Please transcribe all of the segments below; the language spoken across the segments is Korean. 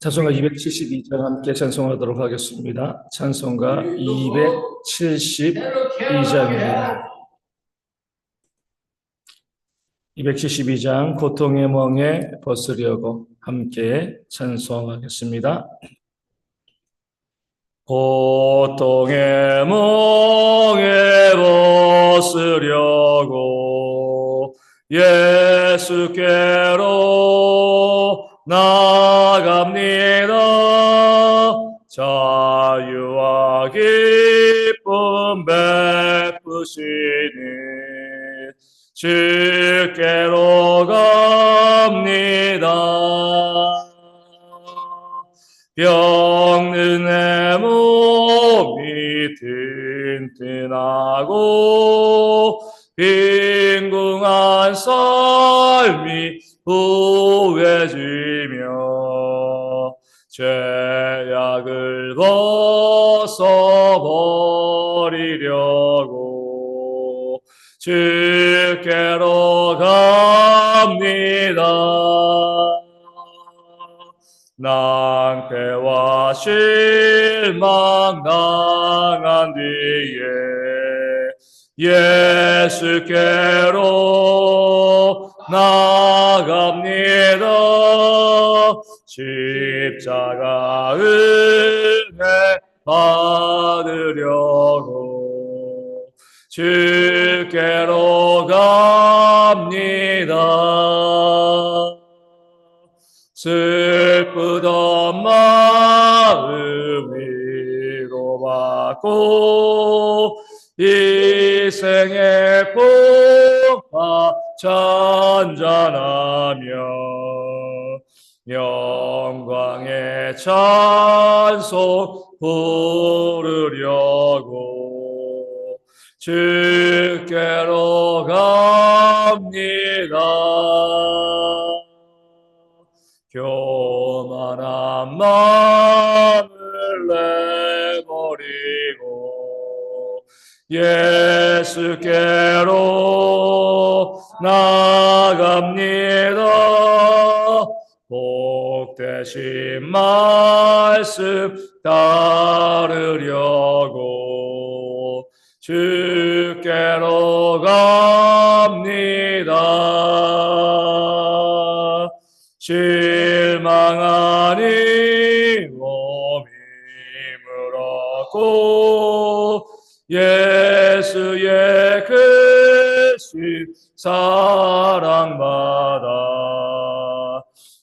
찬송가 272장 함께 찬송하도록 하겠습니다. 찬송가 272장입니다. 272장 고통의 멍에 벗으려고 함께 찬송하겠습니다. 고통의 멍에 벗으려고 예수께로 나갑니다. 자유와 기쁨 베푸시니 주께로 갑니다. 병든 내 몸이 튼튼하고 빈궁한 삶이 후 버리려고 주께로 갑니다. 낭패와 실망 당한 뒤에 예수께로 나갑니다. 십자가 은혜 받으려고 주께로 갑니다. 슬프던 마음 위로받고 이 생의 풍파 잔잔하며 영광의 찬송 부르려고 주께로 갑니다. 교만한 마음을 내버리고 예수께로 나갑니다. 복되신 말씀 따르려고 주 예수의 크신 사랑받아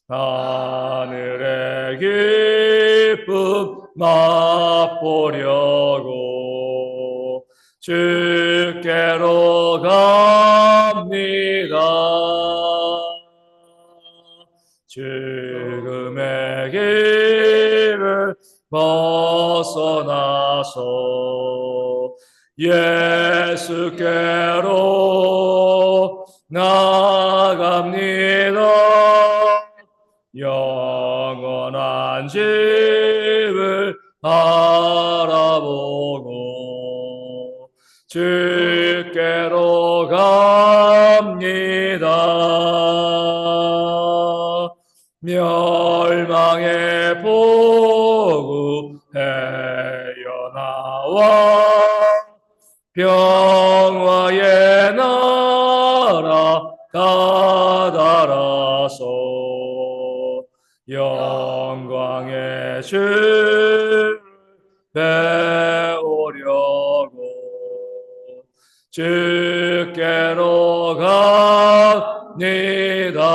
하늘의 기쁨 맛보려고 주께로 갑 벗어나서 예수께로 나갑니다. 영원한 집을 바라보고 주께로 갑니다. 멸망의 보 구에 나와 평화의 나라 다다라서 영광의 주 배우려고 주께로 갑니다.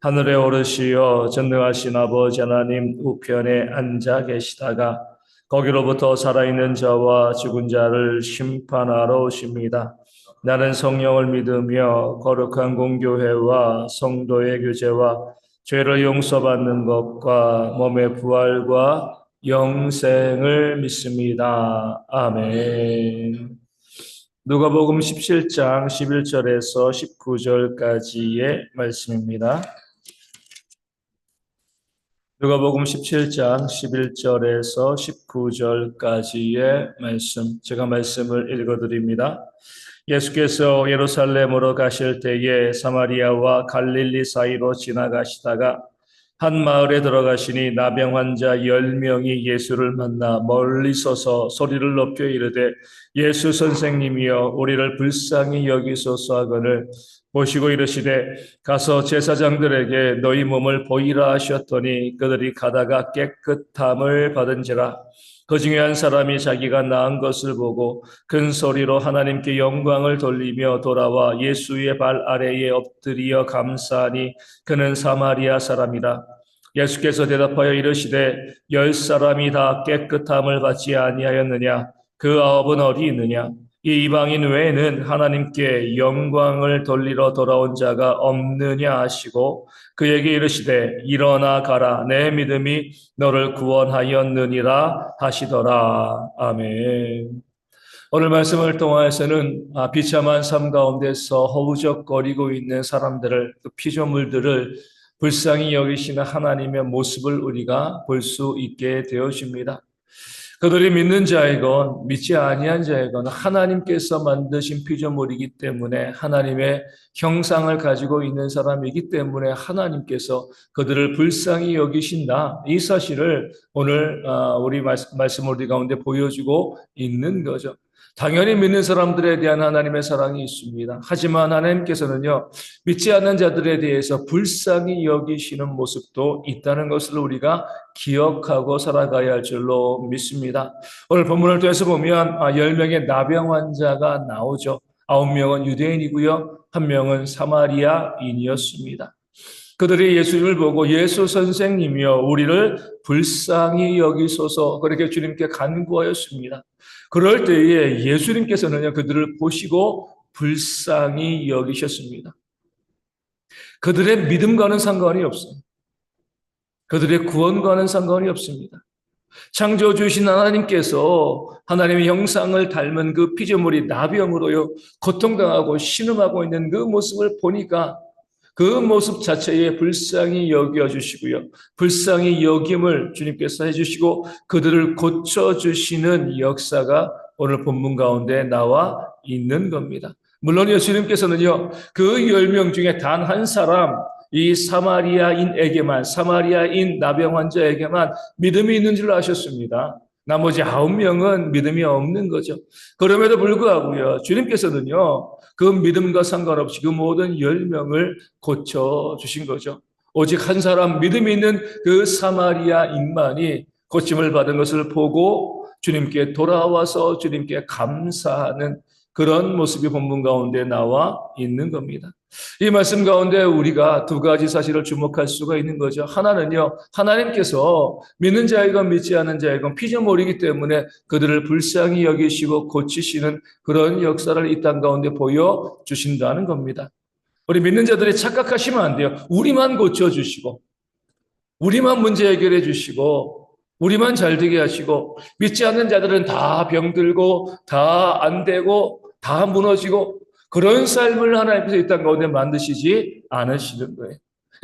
하늘에 오르시어 전능하신 아버지 하나님 우편에 앉아 계시다가 거기로부터 살아있는 자와 죽은 자를 심판하러 오십니다. 나는 성령을 믿으며 거룩한 공교회와 성도의 교제와 죄를 용서받는 것과 몸의 부활과 영생을 믿습니다. 아멘. 누가복음 17장 11절에서 19절까지의 말씀입니다. 누가복음 17장 11절에서 19절까지의 말씀 제가 말씀을 읽어 드립니다. 예수께서 예루살렘으로 가실 때에 사마리아와 갈릴리 사이로 지나가시다가 한 마을에 들어가시니 나병 환자 열 명이 예수를 만나 멀리 서서 소리를 높여 이르되 예수 선생님이여 우리를 불쌍히 여기소서 하거늘 보시고 이르시되 가서 제사장들에게 너희 몸을 보이라 하셨더니 그들이 가다가 깨끗함을 받은지라 그 중에 한 사람이 자기가 나은 것을 보고 큰 소리로 하나님께 영광을 돌리며 돌아와 예수의 발 아래에 엎드리어 감사하니 그는 사마리아 사람이라. 예수께서 대답하여 이르시되 열 사람이 다 깨끗함을 받지 아니하였느냐? 그 아홉은 어디 있느냐 이 이방인 외에는 하나님께 영광을 돌리러 돌아온 자가 없느냐 하시고 그에게 이르시되 일어나 가라 내 믿음이 너를 구원하였느니라 하시더라 아멘. 오늘 말씀을 통하여서는 아, 비참한 삶 가운데서 허우적거리고 있는 사람들을 그 피조물들을 불쌍히 여기시는 하나님의 모습을 우리가 볼 수 있게 되어집니다. 그들이 믿는 자이건 믿지 아니한 자이건 하나님께서 만드신 피조물이기 때문에 하나님의 형상을 가지고 있는 사람이기 때문에 하나님께서 그들을 불쌍히 여기신다. 이 사실을 오늘 아, 우리 말씀 우리 가운데 보여주고 있는 거죠. 당연히 믿는 사람들에 대한 하나님의 사랑이 있습니다. 하지만 하나님께서는요, 믿지 않는 자들에 대해서 불쌍히 여기시는 모습도 있다는 것을 우리가 기억하고 살아가야 할 줄로 믿습니다. 오늘 본문을 통해서 보면 10명의 아, 나병 환자가 나오죠. 9명은 유대인이고요. 1명은 사마리아인이었습니다. 그들이 예수님을 보고 예수 선생님이여 우리를 불쌍히 여기소서 그렇게 주님께 간구하였습니다. 그럴 때에 예수님께서는 그들을 보시고 불쌍히 여기셨습니다. 그들의 믿음과는 상관이 없어요. 그들의 구원과는 상관이 없습니다. 창조주신 하나님께서 하나님의 형상을 닮은 그 피조물이 나병으로요, 고통당하고 신음하고 있는 그 모습을 보니까 그 모습 자체에 불쌍히 여겨 주시고요. 불쌍히 여김을 주님께서 해 주시고 그들을 고쳐 주시는 역사가 오늘 본문 가운데 나와 있는 겁니다. 물론 예수님께서는요, 그 열 명 중에 단 한 사람, 이 사마리아인에게만, 사마리아인 나병 환자에게만 믿음이 있는 줄 아셨습니다. 나머지 아홉 명은 믿음이 없는 거죠. 그럼에도 불구하고요, 주님께서는요, 그 믿음과 상관없이 그 모든 열 명을 고쳐 주신 거죠. 오직 한 사람 믿음이 있는 그 사마리아인만이 고침을 받은 것을 보고 주님께 돌아와서 주님께 감사하는 그런 모습이 본문 가운데 나와 있는 겁니다. 이 말씀 가운데 우리가 두 가지 사실을 주목할 수가 있는 거죠. 하나는요, 하나님께서 믿는 자이건 믿지 않는 자이건 피조물이기 때문에 그들을 불쌍히 여기시고 고치시는 그런 역사를 이 땅 가운데 보여주신다는 겁니다. 우리 믿는 자들이 착각하시면 안 돼요. 우리만 고쳐주시고, 우리만 문제 해결해 주시고, 우리만 잘 되게 하시고, 믿지 않는 자들은 다 병들고, 다 안 되고, 다 무너지고 그런 삶을 하나님께서 이 땅 가운데 만드시지 않으시는 거예요.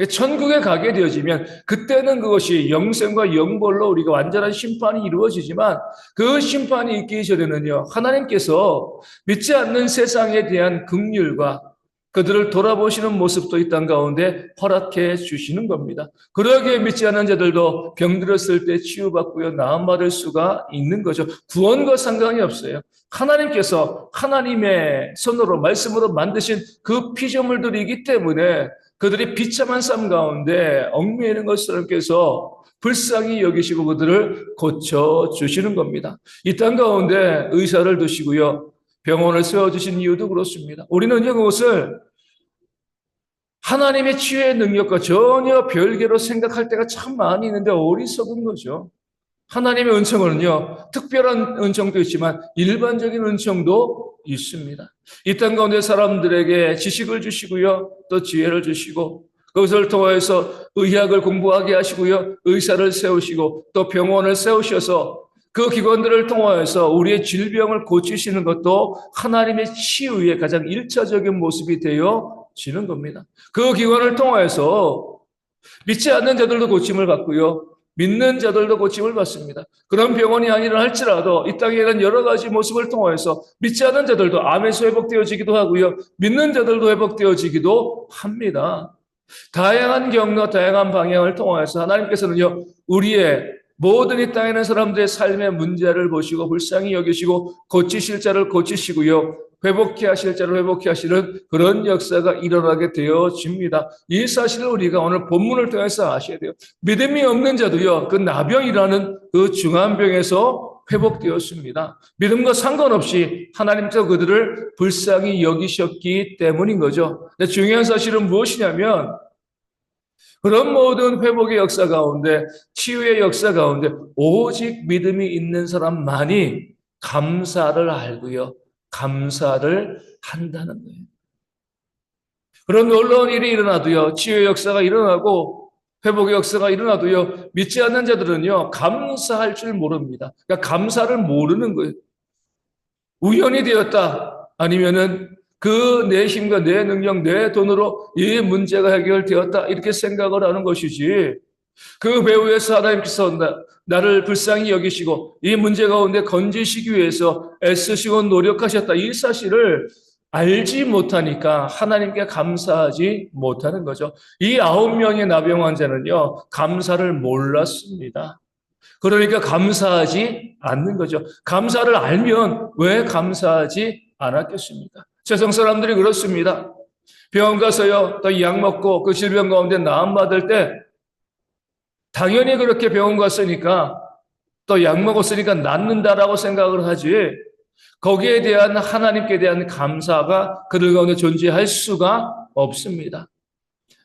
천국에 가게 되어지면 그때는 그것이 영생과 영벌로 우리가 완전한 심판이 이루어지지만 그 심판이 있기 전에는요 하나님께서 믿지 않는 세상에 대한 긍휼과 그들을 돌아보시는 모습도 이 땅 가운데 허락해 주시는 겁니다. 그러기에 믿지 않는 자들도 병들었을 때 치유받고요, 나음받을 수가 있는 거죠. 구원과 상관이 없어요. 하나님께서 하나님의 손으로, 말씀으로 만드신 그 피조물들이기 때문에 그들이 비참한 삶 가운데 얽매이는 것을 께서 불쌍히 여기시고 그들을 고쳐 주시는 겁니다. 이 땅 가운데 의사를 두시고요. 병원을 세워주신 이유도 그렇습니다. 우리는 이것을 하나님의 치유의 능력과 전혀 별개로 생각할 때가 참 많이 있는데 어리석은 거죠. 하나님의 은총은요, 특별한 은총도 있지만 일반적인 은총도 있습니다. 이 땅 가운데 사람들에게 지식을 주시고요. 또 지혜를 주시고 그것을 통해서 의학을 공부하게 하시고요. 의사를 세우시고 또 병원을 세우셔서 그 기관들을 통하여서 우리의 질병을 고치시는 것도 하나님의 치유의 가장 일차적인 모습이 되어지는 겁니다. 그 기관을 통하여서 믿지 않는 자들도 고침을 받고요. 믿는 자들도 고침을 받습니다. 그런 병원이 아니라 할지라도 이 땅에 있는 여러 가지 모습을 통하여서 믿지 않는 자들도 암에서 회복되어지기도 하고요. 믿는 자들도 회복되어지기도 합니다. 다양한 경로, 다양한 방향을 통하여서 하나님께서는요, 우리의 모든 이 땅에 있는 사람들의 삶의 문제를 보시고 불쌍히 여기시고 고치실 자를 고치시고요. 회복해 하실 자를 회복해 하시는 그런 역사가 일어나게 되어집니다. 이 사실을 우리가 오늘 본문을 통해서 아셔야 돼요. 믿음이 없는 자도요, 그 나병이라는 그 중한병에서 회복되었습니다. 믿음과 상관없이 하나님께서 그들을 불쌍히 여기셨기 때문인 거죠. 중요한 사실은 무엇이냐면 그런 모든 회복의 역사 가운데 치유의 역사 가운데 오직 믿음이 있는 사람만이 감사를 알고요. 감사를 한다는 거예요. 그런 놀라운 일이 일어나도요. 치유의 역사가 일어나고 회복의 역사가 일어나도요. 믿지 않는 자들은요. 감사할 줄 모릅니다. 그러니까 감사를 모르는 거예요. 우연이 되었다. 아니면은 그 내 힘과 내 능력, 내 돈으로 이 문제가 해결되었다. 이렇게 생각을 하는 것이지. 그 배후에서 하나님께서 나, 나를 불쌍히 여기시고 이 문제 가운데 건지시기 위해서 애쓰시고 노력하셨다. 이 사실을 알지 못하니까 하나님께 감사하지 못하는 거죠. 이 아홉 명의 나병 환자는요, 감사를 몰랐습니다. 그러니까 감사하지 않는 거죠. 감사를 알면 왜 감사하지 않았겠습니까? 세상 사람들이 그렇습니다. 병원 가서요, 또 약 먹고 그 질병 가운데 나음 받을 때 당연히 그렇게 병원 갔으니까 또 약 먹었으니까 낫는다라고 생각을 하지 거기에 대한 하나님께 대한 감사가 그들 가운데 존재할 수가 없습니다.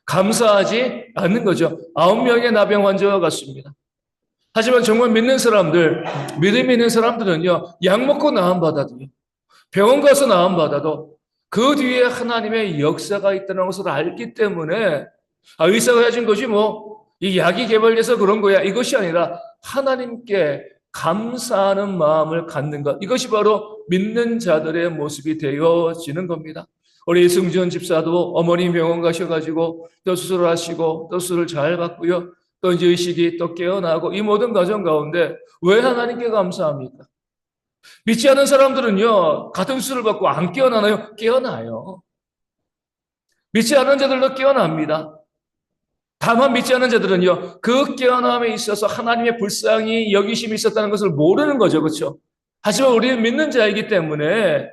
감사하지 않는 거죠. 아홉 명의 나병 환자와 같습니다. 하지만 정말 믿는 사람들, 믿음 있는 사람들은요, 약 먹고 나음 받아도요, 병원 가서 나음받아도 그 뒤에 하나님의 역사가 있다는 것을 알기 때문에 아, 의사가 해준 것이 뭐 이 약이 개발돼서 그런 거야. 이것이 아니라 하나님께 감사하는 마음을 갖는 것. 이것이 바로 믿는 자들의 모습이 되어지는 겁니다. 우리 승지원 집사도 어머니 병원 가셔가지고 또 수술하시고 또 수술을 잘 받고요. 또 이제 의식이 또 깨어나고 이 모든 과정 가운데 왜 하나님께 감사합니까? 믿지 않는 사람들은요, 같은 수술을 받고 안 깨어나나요? 깨어나요. 믿지 않는 자들도 깨어납니다. 다만 믿지 않는 자들은요, 그 깨어남에 있어서 하나님의 불쌍히 여기심이 있었다는 것을 모르는 거죠. 그렇죠? 하지만 우리는 믿는 자이기 때문에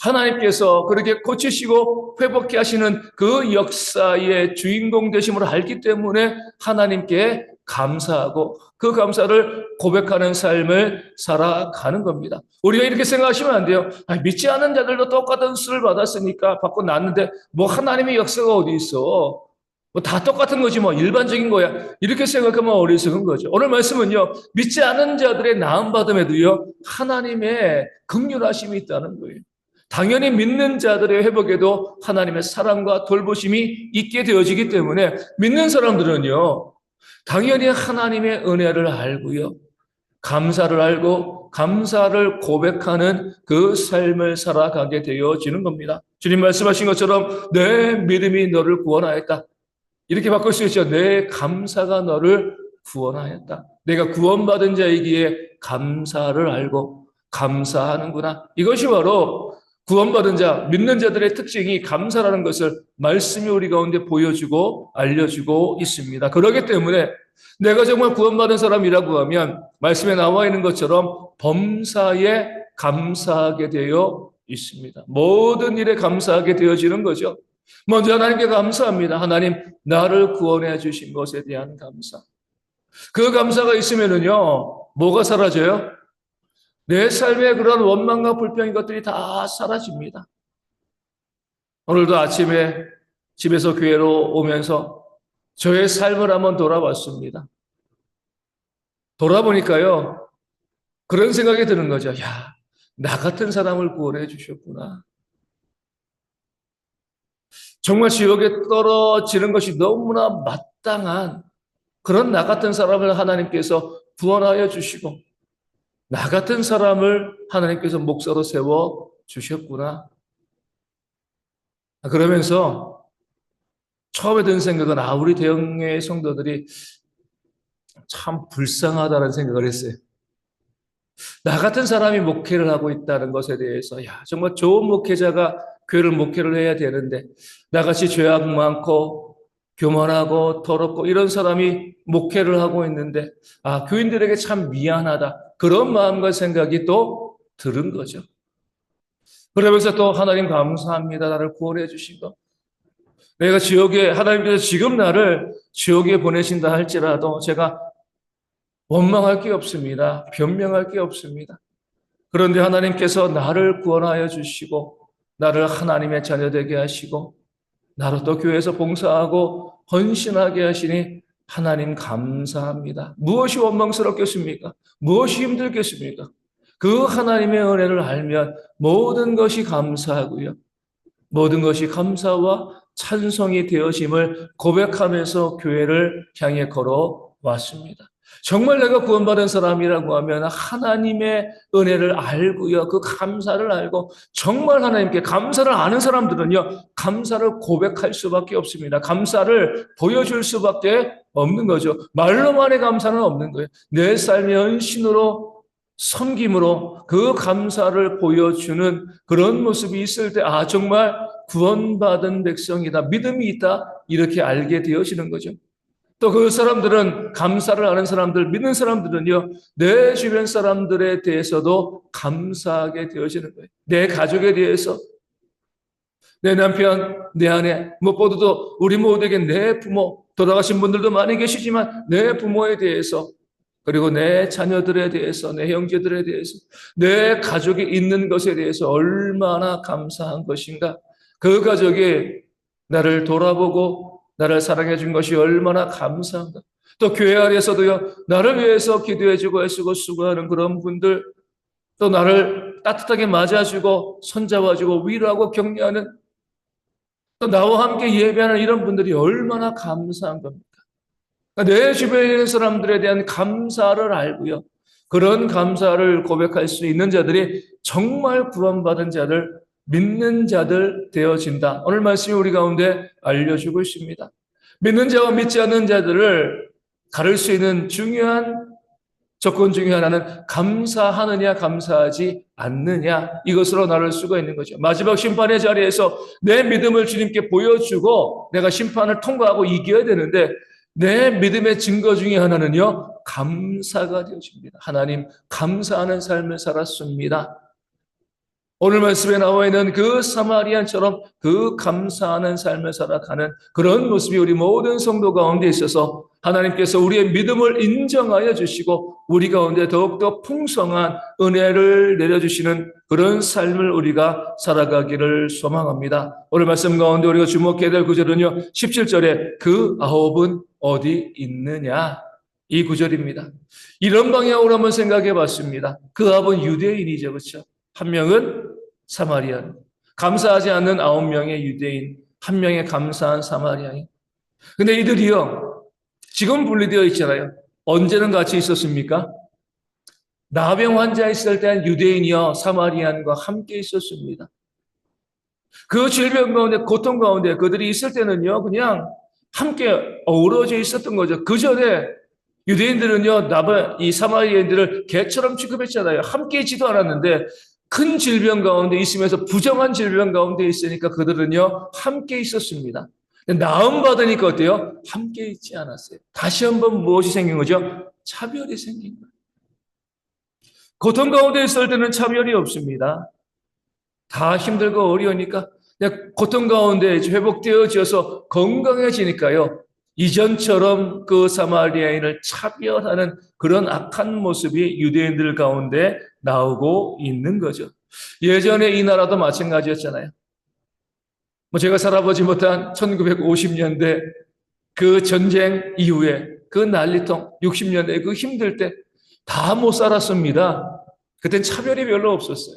하나님께서 그렇게 고치시고 회복해 하시는 그 역사의 주인공 되심을 알기 때문에 하나님께 감사하고 그 감사를 고백하는 삶을 살아가는 겁니다. 우리가 이렇게 생각하시면 안 돼요. 아, 믿지 않는 자들도 똑같은 수를 받았으니까 받고 났는데 뭐 하나님의 역사가 어디 있어? 뭐 다 똑같은 거지 뭐 일반적인 거야. 이렇게 생각하면 어리석은 거죠. 오늘 말씀은요. 믿지 않은 자들의 나음 받음에도요. 하나님의 극률하심이 있다는 거예요. 당연히 믿는 자들의 회복에도 하나님의 사랑과 돌보심이 있게 되어지기 때문에 믿는 사람들은요. 당연히 하나님의 은혜를 알고요. 감사를 알고 감사를 고백하는 그 삶을 살아가게 되어지는 겁니다. 주님 말씀하신 것처럼 내 믿음이 너를 구원하였다. 이렇게 바꿀 수 있죠. 내 감사가 너를 구원하였다. 내가 구원받은 자이기에 감사를 알고 감사하는구나. 이것이 바로 구원받은 자, 믿는 자들의 특징이 감사라는 것을 말씀이 우리 가운데 보여주고 알려주고 있습니다. 그렇기 때문에 내가 정말 구원받은 사람이라고 하면 말씀에 나와 있는 것처럼 범사에 감사하게 되어 있습니다. 모든 일에 감사하게 되어지는 거죠. 먼저 하나님께 감사합니다. 하나님, 나를 구원해 주신 것에 대한 감사. 그 감사가 있으면은요, 뭐가 사라져요? 내 삶의 그런 원망과 불평인 것들이 다 사라집니다. 오늘도 아침에 집에서 교회로 오면서 저의 삶을 한번 돌아봤습니다. 돌아보니까요, 그런 생각이 드는 거죠. 야, 나 같은 사람을 구원해 주셨구나. 정말 지옥에 떨어지는 것이 너무나 마땅한 그런 나 같은 사람을 하나님께서 구원하여 주시고 나 같은 사람을 하나님께서 목사로 세워 주셨구나. 그러면서 처음에 든 생각은 아 우리 대형의 성도들이 참 불쌍하다는 생각을 했어요. 나 같은 사람이 목회를 하고 있다는 것에 대해서 야 정말 좋은 목회자가 교회를 목회를 해야 되는데 나같이 죄악 많고 교만하고 더럽고 이런 사람이 목회를 하고 있는데 아 교인들에게 참 미안하다 그런 마음과 생각이 또 들은 거죠. 그러면서 또 하나님 감사합니다 나를 구원해 거. 내가 지옥에 하나님께서 지금 나를 지옥에 보내신다 할지라도 제가 원망할 게 없습니다. 변명할 게 없습니다. 그런데 하나님께서 나를 구원하여 주시고 나를 하나님의 자녀 되게 하시고 나로 또 교회에서 봉사하고 헌신하게 하시니 하나님 감사합니다. 무엇이 원망스럽겠습니까? 무엇이 힘들겠습니까? 그 하나님의 은혜를 알면 모든 것이 감사하고요. 모든 것이 감사와 찬송이 되어짐을 고백하면서 교회를 향해 걸어왔습니다. 정말 내가 구원받은 사람이라고 하면 하나님의 은혜를 알고요. 그 감사를 알고 정말 하나님께 감사를 아는 사람들은요. 감사를 고백할 수밖에 없습니다. 감사를 보여줄 수밖에 없는 거죠. 말로만의 감사는 없는 거예요. 내 삶의 헌신으로 섬김으로 그 감사를 보여주는 그런 모습이 있을 때, 아, 정말 구원받은 백성이다. 믿음이 있다. 이렇게 알게 되어지는 거죠. 또 그 사람들은 감사를 하는 사람들, 믿는 사람들은요, 내 주변 사람들에 대해서도 감사하게 되어지는 거예요. 내 가족에 대해서, 내 남편, 내 아내, 무엇보다도 우리 모두에게 내 부모, 돌아가신 분들도 많이 계시지만 내 부모에 대해서, 그리고 내 자녀들에 대해서, 내 형제들에 대해서, 내 가족이 있는 것에 대해서 얼마나 감사한 것인가. 그 가족이 나를 돌아보고 나를 사랑해 준 것이 얼마나 감사한가. 또 교회 안에서도요, 나를 위해서 기도해 주고 애쓰고 수고하는 그런 분들, 또 나를 따뜻하게 맞아주고 손잡아 주고 위로하고 격려하는 또 나와 함께 예배하는 이런 분들이 얼마나 감사한 겁니까? 그러니까 내 주변에 있는 사람들에 대한 감사를 알고요. 그런 감사를 고백할 수 있는 자들이 정말 구원받은 자들, 믿는 자들 되어진다. 오늘 말씀이 우리 가운데 알려주고 있습니다. 믿는 자와 믿지 않는 자들을 가를 수 있는 중요한 조건 중에 하나는 감사하느냐, 감사하지 않느냐, 이것으로 나눌 수가 있는 거죠. 마지막 심판의 자리에서 내 믿음을 주님께 보여주고 내가 심판을 통과하고 이겨야 되는데 내 믿음의 증거 중에 하나는요, 감사가 되어집니다. 하나님, 감사하는 삶을 살았습니다. 오늘 말씀에 나와 있는 그 사마리안처럼 그 감사하는 삶을 살아가는 그런 모습이 우리 모든 성도 가운데 있어서 하나님께서 우리의 믿음을 인정하여 주시고 우리 가운데 더욱더 풍성한 은혜를 내려주시는 그런 삶을 우리가 살아가기를 소망합니다. 오늘 말씀 가운데 우리가 주목해야 될 구절은요. 17절에 그 아홉은 어디 있느냐? 이 구절입니다. 이런 방향으로 한번 생각해 봤습니다. 그 아홉은 유대인이죠. 그렇죠? 한 명은 사마리안. 감사하지 않는 아홉 명의 유대인, 한 명의 감사한 사마리아인. 근데 이들이요, 지금 분리되어 있잖아요. 언제는 같이 있었습니까? 나병 환자 있을 때는 유대인이요, 사마리안과 함께 있었습니다. 그 질병 가운데, 고통 가운데 그들이 있을 때는요, 그냥 함께 어우러져 있었던 거죠. 그 전에 유대인들은요, 나바, 이 사마리아인들을 개처럼 취급했잖아요. 함께 있지도 않았는데, 큰 질병 가운데 있으면서 부정한 질병 가운데 있으니까 그들은요, 함께 있었습니다. 나음 받으니까 어때요? 함께 있지 않았어요. 다시 한번 무엇이 생긴 거죠? 차별이 생긴 거예요. 고통 가운데 있을 때는 차별이 없습니다. 다 힘들고 어려우니까 고통 가운데 회복되어져서 건강해지니까요. 이전처럼 그 사마리아인을 차별하는 그런 악한 모습이 유대인들 가운데 나오고 있는 거죠. 예전에 이 나라도 마찬가지였잖아요. 뭐 제가 살아보지 못한 1950년대 그 전쟁 이후에 그 난리통 60년대 그 힘들 때 다 못 살았습니다. 그땐 차별이 별로 없었어요.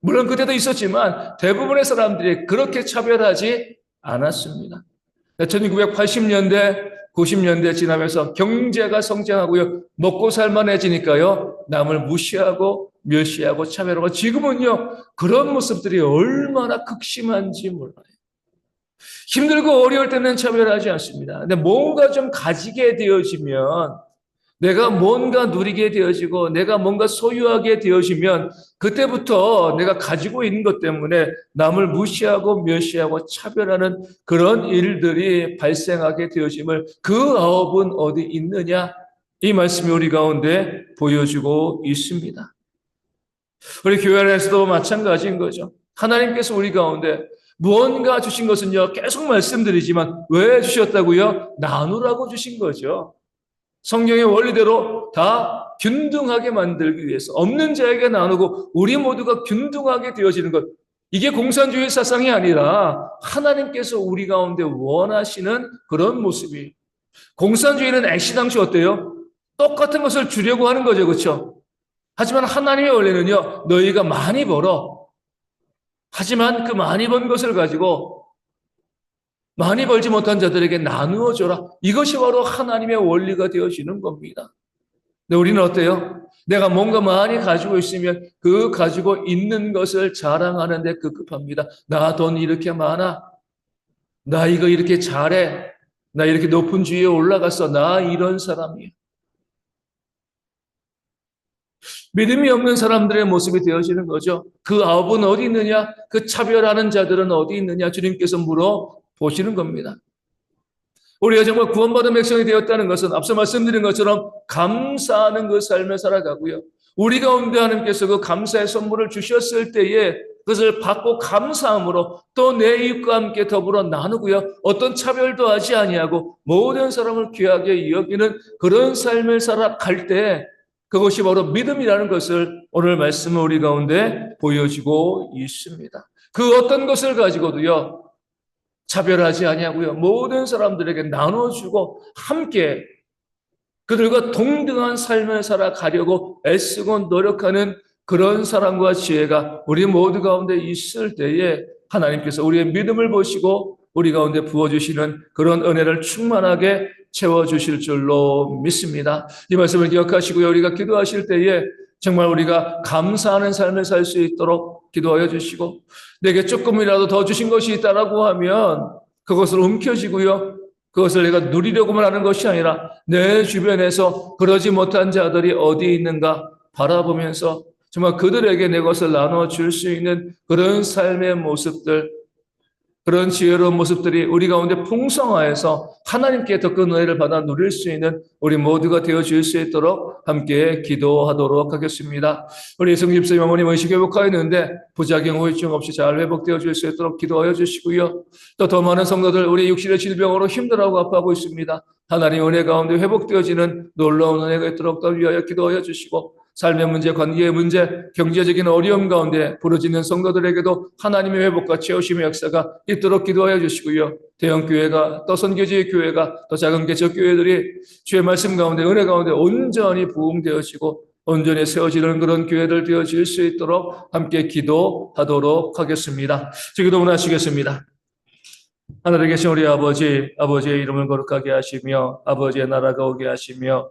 물론 그때도 있었지만 대부분의 사람들이 그렇게 차별하지 않았습니다. 1980년대, 90년대 지나면서 경제가 성장하고요. 먹고 살만해지니까요. 남을 무시하고 멸시하고 차별하고 지금은요. 그런 모습들이 얼마나 극심한지 몰라요. 힘들고 어려울 때는 차별하지 않습니다. 근데 뭔가 좀 가지게 되어지면 내가 뭔가 누리게 되어지고 내가 뭔가 소유하게 되어지면 그때부터 내가 가지고 있는 것 때문에 남을 무시하고 멸시하고 차별하는 그런 일들이 발생하게 되어짐을 그 아홉은 어디 있느냐 이 말씀이 우리 가운데 보여주고 있습니다. 우리 교회 안에서도 마찬가지인 거죠. 하나님께서 우리 가운데 무언가 주신 것은요 계속 말씀드리지만 왜 주셨다고요? 나누라고 주신 거죠. 성경의 원리대로 다 균등하게 만들기 위해서 없는 자에게 나누고 우리 모두가 균등하게 되어지는 것. 이게 공산주의 사상이 아니라 하나님께서 우리 가운데 원하시는 그런 모습이. 공산주의는 액시당시 어때요? 똑같은 것을 주려고 하는 거죠. 그렇죠? 하지만 하나님의 원리는요. 너희가 많이 벌어. 하지만 그 많이 번 것을 가지고 많이 벌지 못한 자들에게 나누어 줘라. 이것이 바로 하나님의 원리가 되어지는 겁니다. 근데 우리는 어때요? 내가 뭔가 많이 가지고 있으면 그 가지고 있는 것을 자랑하는데 급급합니다. 나 돈 이렇게 많아. 나 이거 이렇게 잘해. 나 이렇게 높은 주위에 올라갔어. 나 이런 사람이야. 믿음이 없는 사람들의 모습이 되어지는 거죠. 그 아홉은 어디 있느냐? 그 차별하는 자들은 어디 있느냐? 주님께서 물어 보시는 겁니다. 우리가 정말 구원받은 백성이 되었다는 것은 앞서 말씀드린 것처럼 감사하는 그 삶을 살아가고요. 우리 가운데 하나님께서 그 감사의 선물을 주셨을 때에 그것을 받고 감사함으로 또내 이웃과 함께 더불어 나누고요. 어떤 차별도 하지 아니하고 모든 사람을 귀하게 여기는 그런 삶을 살아갈 때 그것이 바로 믿음이라는 것을 오늘 말씀은 우리 가운데 보여주고 있습니다. 그 어떤 것을 가지고도요. 차별하지 아니하고요. 모든 사람들에게 나눠주고 함께 그들과 동등한 삶을 살아가려고 애쓰고 노력하는 그런 사랑과 지혜가 우리 모두 가운데 있을 때에 하나님께서 우리의 믿음을 보시고 우리 가운데 부어주시는 그런 은혜를 충만하게 채워주실 줄로 믿습니다. 이 말씀을 기억하시고요. 우리가 기도하실 때에 정말 우리가 감사하는 삶을 살 수 있도록 기도하여 주시고 내게 조금이라도 더 주신 것이 있다라고 하면 그것을 움켜쥐고요. 그것을 내가 누리려고만 하는 것이 아니라 내 주변에서 그러지 못한 자들이 어디 있는가 바라보면서 정말 그들에게 내 것을 나눠 줄 수 있는 그런 삶의 모습들 그런 지혜로운 모습들이 우리 가운데 풍성하여서 하나님께 더 큰 은혜를 받아 누릴 수 있는 우리 모두가 되어 줄수 있도록 함께 기도하도록 하겠습니다. 우리 성집사 어머님 의식 회복하였는데 부작용 후유증 없이 잘 회복되어 줄수 있도록 기도하여 주시고요. 또 더 많은 성도들 우리 육신의 질병으로 힘들어하고 아파하고 있습니다. 하나님 은혜 가운데 회복되어지는 놀라운 은혜가 있도록 더 위하여 기도하여 주시고 삶의 문제, 관계의 문제, 경제적인 어려움 가운데 부러지는 성도들에게도 하나님의 회복과 채우심의 역사가 있도록 기도하여 주시고요. 대형 교회가 또 선교지의 교회가 또 작은 개척 교회들이 주의 말씀 가운데 은혜 가운데 온전히 부흥되어지고 온전히 세워지는 그런 교회들 되어질 수 있도록 함께 기도하도록 하겠습니다. 기도 원하시겠습니다. 하늘에 계신 우리 아버지, 아버지의 이름을 거룩하게 하시며 아버지의 나라가 오게 하시며